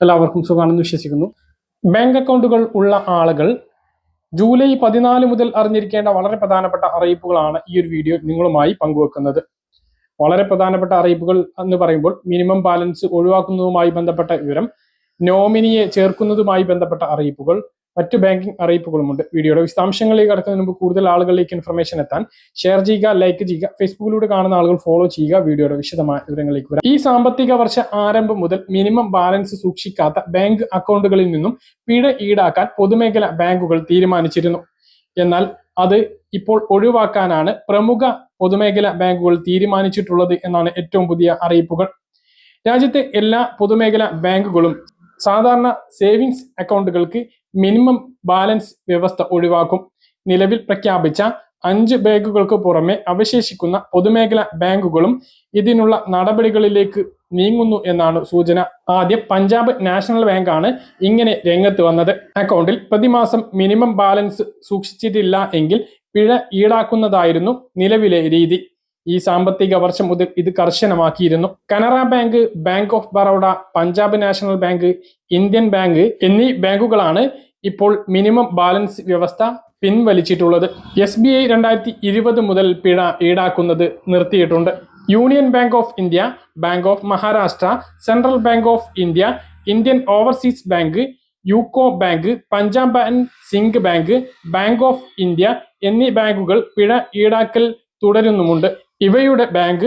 എല്ലാവർക്കും സുഖമാണെന്ന് വിശ്വസിക്കുന്നു. ബാങ്ക് അക്കൗണ്ടുകൾ ഉള്ള ആളുകൾ ജൂലൈ പതിനാല് മുതൽ അറിഞ്ഞിരിക്കേണ്ട വളരെ പ്രധാനപ്പെട്ട അറിയിപ്പുകളാണ് ഈ ഒരു വീഡിയോ നിങ്ങളുമായി പങ്കുവെക്കുന്നത്. വളരെ പ്രധാനപ്പെട്ട അറിയിപ്പുകൾ എന്ന് പറയുമ്പോൾ മിനിമം ബാലൻസ് ഒഴിവാക്കുന്നതുമായി ബന്ധപ്പെട്ട വിവരം നോമിനിയെ ചേർക്കുന്നതുമായി ബന്ധപ്പെട്ട അറിയിപ്പുകൾ മറ്റു ബാങ്കിംഗ് അറിയിപ്പുകളുമുണ്ട്. വീഡിയോയുടെ വിശദാംശങ്ങളിലേക്ക് കടക്കുന്നതിന് മുമ്പ് കൂടുതൽ ആളുകളിലേക്ക് ഇൻഫർമേഷൻ എത്താൻ ഷെയർ ചെയ്യുക ലൈക്ക് ചെയ്യുക ഫേസ്ബുക്കിലൂടെ കാണുന്ന ആളുകൾ ഫോളോ ചെയ്യുക വീഡിയോയുടെ വിശദമായ വിവരങ്ങളിലേക്ക് വരാം. ഈ സാമ്പത്തിക വർഷ ആരംഭം മുതൽ മിനിമം ബാലൻസ് സൂക്ഷിക്കാത്ത ബാങ്ക് അക്കൗണ്ടുകളിൽ നിന്നും പിഴ ഈടാക്കാൻ പൊതുമേഖല ബാങ്കുകൾ തീരുമാനിച്ചിരുന്നു. എന്നാൽ അത് ഇപ്പോൾ ഒഴിവാക്കാനാണ് പ്രമുഖ പൊതുമേഖല ബാങ്കുകൾ തീരുമാനിച്ചിട്ടുള്ളത് എന്നാണ് ഏറ്റവും പുതിയ അറിയിപ്പുകൾ. രാജ്യത്തെ എല്ലാ പൊതുമേഖല ബാങ്കുകളും സാധാരണ സേവിങ്സ് അക്കൗണ്ടുകൾക്ക് മിനിമം ബാലൻസ് വ്യവസ്ഥ ഒഴിവാക്കും. നിലവിൽ പ്രഖ്യാപിച്ച അഞ്ച് ബാങ്കുകൾക്ക് പുറമെ അവശേഷിക്കുന്ന പൊതുമേഖലാ ബാങ്കുകളും ഇതിനുള്ള നടപടികളിലേക്ക് നീങ്ങുന്നു എന്നാണ് സൂചന. ആദ്യം പഞ്ചാബ് നാഷണൽ ബാങ്ക് ആണ് ഇങ്ങനെ രംഗത്ത് വന്നത്. അക്കൗണ്ടിൽ പ്രതിമാസം മിനിമം ബാലൻസ് സൂക്ഷിച്ചിട്ടില്ല എങ്കിൽ പിഴ ഈടാക്കുന്നതായിരുന്നു നിലവിലെ രീതി. ഈ സാമ്പത്തിക വർഷം മുതൽ ഇത് കർശനമാക്കിയിരുന്നു. Canara bank bank of Baroda Punjab national bank Indian bank എന്നീ ബാങ്കുകളാണ് ഇപ്പോൾ മിനിമം ബാലൻസ് വ്യവസ്ഥ പിൻവലിച്ചിട്ടുള്ളത്. എസ് ബി ഐ രണ്ടായിരത്തി ഇരുപത് മുതൽ പിഴ ഈടാക്കുന്നത് നിർത്തിയിട്ടുണ്ട്. Union bank of India bank of Maharashtra central bank of India Indian overseas bank UCO bank Punjab and Sind bank bank of India എന്നീ ബാങ്കുകൾ പിഴ ഈടാക്കൽ തുടരുന്നുമുണ്ട്. ഇവയുടെ ബാങ്ക്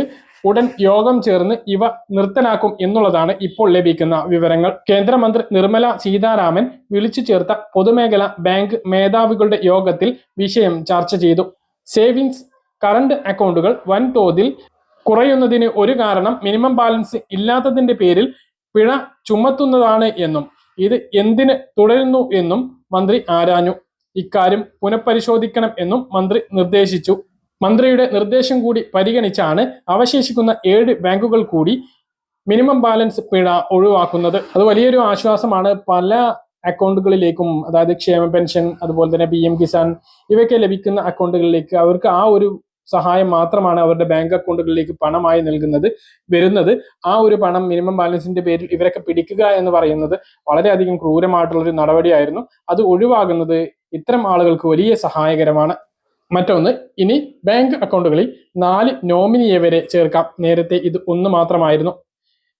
ഉടൻ യോഗം ചേർന്ന് ഇവ നിർത്തലാക്കും എന്നുള്ളതാണ് ഇപ്പോൾ ലഭിക്കുന്ന വിവരങ്ങൾ. കേന്ദ്രമന്ത്രി നിർമ്മല സീതാരാമൻ വിളിച്ചു ചേർത്ത പൊതുമേഖലാ ബാങ്ക് മേധാവികളുടെ യോഗത്തിൽ വിഷയം ചർച്ച ചെയ്തു. സേവിങ്സ് കറണ്ട് അക്കൗണ്ടുകൾ വൻതോതിൽ കുറയുന്നതിന് ഒരു കാരണം മിനിമം ബാലൻസ് ഇല്ലാത്തതിന്റെ പേരിൽ പിഴ ചുമത്തുന്നതാണ് എന്നും ഇത് എന്തിന് തുടരുന്നു എന്നും മന്ത്രി ആരാഞ്ഞു. ഇക്കാര്യം പുനഃപരിശോധിക്കണം എന്നും മന്ത്രി നിർദ്ദേശിച്ചു. മന്ത്രിയുടെ നിർദ്ദേശം കൂടി പരിഗണിച്ചാണ് അവശേഷിക്കുന്ന ഏഴ് ബാങ്കുകൾ കൂടി മിനിമം ബാലൻസ് പിഴ ഒഴിവാക്കുന്നത്. അത് വലിയൊരു ആശ്വാസമാണ്. പല അക്കൗണ്ടുകളിലേക്കും അതായത് ക്ഷേമ പെൻഷൻ അതുപോലെ തന്നെ പി എം കിസാൻ ഇവയൊക്കെ ലഭിക്കുന്ന അക്കൗണ്ടുകളിലേക്ക് അവർക്ക് ആ ഒരു സഹായം മാത്രമാണ് അവരുടെ ബാങ്ക് അക്കൗണ്ടുകളിലേക്ക് പണമായി നൽകുന്നത് വരുന്നത്. ആ ഒരു പണം മിനിമം ബാലൻസിന്റെ പേരിൽ ഇവരൊക്കെ പിടിക്കുക എന്ന് പറയുന്നത് വളരെയധികം ക്രൂരമായിട്ടുള്ള ഒരു നടപടിയായിരുന്നു. അത് ഒഴിവാകുന്നത് ഇത്തരം ആളുകൾക്ക് വലിയ സഹായകരമാണ്. മറ്റൊന്ന് ഇനി ബാങ്ക് അക്കൗണ്ടുകളിൽ നാല് നോമിനിയെ വരെ ചേർക്കാം. നേരത്തെ ഇത് ഒന്ന് മാത്രമായിരുന്നു.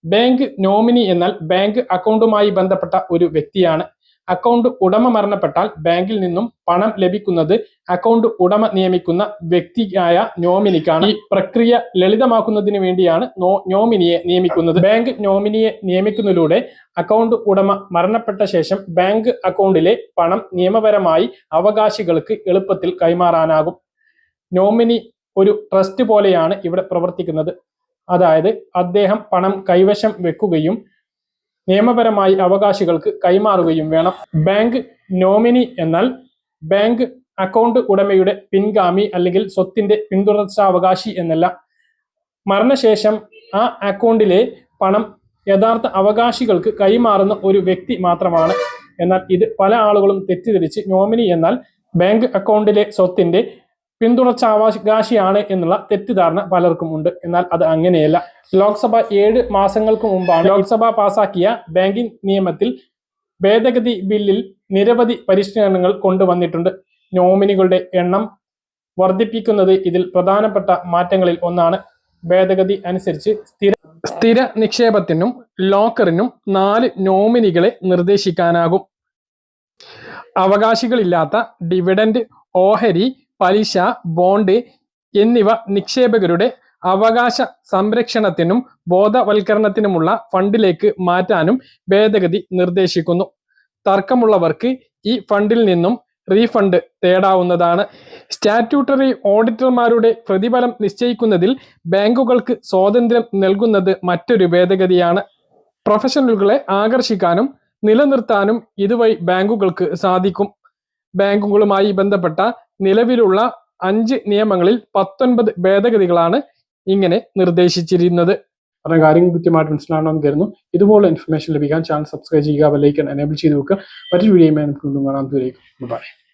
ബാങ്ക് നോമിനി എന്നാൽ ബാങ്ക് അക്കൗണ്ടുമായി ബന്ധപ്പെട്ട ഒരു വ്യക്തിയാണ്. അക്കൗണ്ട് ഉടമ മരണപ്പെട്ടാൽ ബാങ്കിൽ നിന്നും പണം ലഭിക്കുന്നത് അക്കൗണ്ട് ഉടമ നിയമിക്കുന്ന വ്യക്തിയായ നോമിനിക്കാണ്. ഈ പ്രക്രിയ ലളിതമാക്കുന്നതിന് വേണ്ടിയാണ് നോമിനിയെ നിയമിക്കുന്നത്. ബാങ്ക് നോമിനിയെ നിയമിക്കുന്നതിലൂടെ അക്കൗണ്ട് ഉടമ മരണപ്പെട്ട ശേഷം ബാങ്ക് അക്കൗണ്ടിലെ പണം നിയമപരമായി അവകാശികൾക്ക് എളുപ്പത്തിൽ കൈമാറാനാകും. നോമിനി ഒരു ട്രസ്റ്റ് പോലെയാണ് ഇവിടെ പ്രവർത്തിക്കുന്നത്. അതായത് അദ്ദേഹം പണം കൈവശം വെക്കുകയും നിയമപരമായി അവകാശികൾക്ക് കൈമാറുകയും വേണം. ബാങ്ക് നോമിനി എന്നാൽ ബാങ്ക് അക്കൗണ്ട് ഉടമയുടെ പിൻഗാമി അല്ലെങ്കിൽ സ്വത്തിന്റെ പിന്തുടർച്ചാവകാശി എന്നല്ല. മരണശേഷം ആ അക്കൗണ്ടിലെ പണം യഥാർത്ഥ അവകാശികൾക്ക് കൈമാറുന്ന ഒരു വ്യക്തി മാത്രമാണ്. എന്നാൽ ഇത് പല ആളുകളും തെറ്റിദ്ധരിച്ച് നോമിനി എന്നാൽ ബാങ്ക് അക്കൗണ്ടിലെ സ്വത്തിന്റെ പിന്തുണച്ച അവകാശിയാണ് എന്നുള്ള തെറ്റിദ്ധാരണ പലർക്കും ഉണ്ട്. എന്നാൽ അത് അങ്ങനെയല്ല. ലോക്സഭ ഏഴ് മാസങ്ങൾക്ക് മുമ്പാണ് ലോക്സഭ പാസാക്കിയ ബാങ്കിംഗ് നിയമത്തിൽ ഭേദഗതി ബില്ലിൽ നിരവധി പരിഷ്കരണങ്ങൾ കൊണ്ടുവന്നിട്ടുണ്ട്. നോമിനികളുടെ എണ്ണം വർദ്ധിപ്പിക്കുന്നത് ഇതിൽ പ്രധാനപ്പെട്ട മാറ്റങ്ങളിൽ ഒന്നാണ്. ഭേദഗതി അനുസരിച്ച് സ്ഥിര സ്ഥിര നിക്ഷേപത്തിനും ലോക്കറിനും നാല് നോമിനികളെ നിർദ്ദേശിക്കാനാകും. അവകാശികളില്ലാത്ത ഡിവിഡൻഡ് ഓഹരി പലിശ ബോണ്ട് എന്നിവ നിക്ഷേപകരുടെ അവകാശ സംരക്ഷണത്തിനും ബോധവൽക്കരണത്തിനുമുള്ള ഫണ്ടിലേക്ക് മാറ്റാനും ഭേദഗതി നിർദ്ദേശിക്കുന്നു. തർക്കമുള്ളവർക്ക് ഈ ഫണ്ടിൽ നിന്നും റീഫണ്ട് തേടാവുന്നതാണ്. സ്റ്റാറ്റ്യൂട്ടറി ഓഡിറ്റർമാരുടെ പ്രതിഫലം നിശ്ചയിക്കുന്നതിൽ ബാങ്കുകൾക്ക് സ്വാതന്ത്ര്യം നൽകുന്നത് മറ്റൊരു ഭേദഗതിയാണ്. പ്രൊഫഷണലുകളെ ആകർഷിക്കാനും നിലനിർത്താനും ഇതുവഴി ബാങ്കുകൾക്ക് സാധിക്കും. ബാങ്കുകളുമായി ബന്ധപ്പെട്ട നിലവിലുള്ള അഞ്ച് നിയമങ്ങളിൽ പത്തൊൻപത് ഭേദഗതികളാണ് ഇങ്ങനെ നിർദ്ദേശിച്ചിരുന്നത്. പറഞ്ഞ കാര്യം കൃത്യമായിട്ട് മനസ്സിലാണെന്ന് കരുതുന്നു. ഇതുപോലെ ഇൻഫർമേഷൻ ലഭിക്കാൻ ചാനൽ സബ്സ്ക്രൈബ് ചെയ്യുക ബെല്ലൈക്കൺ എനേബിൾ ചെയ്ത് വെക്കുക. മറ്റൊരു നമുക്ക് വീണ്ടും കാണാം. ബൈ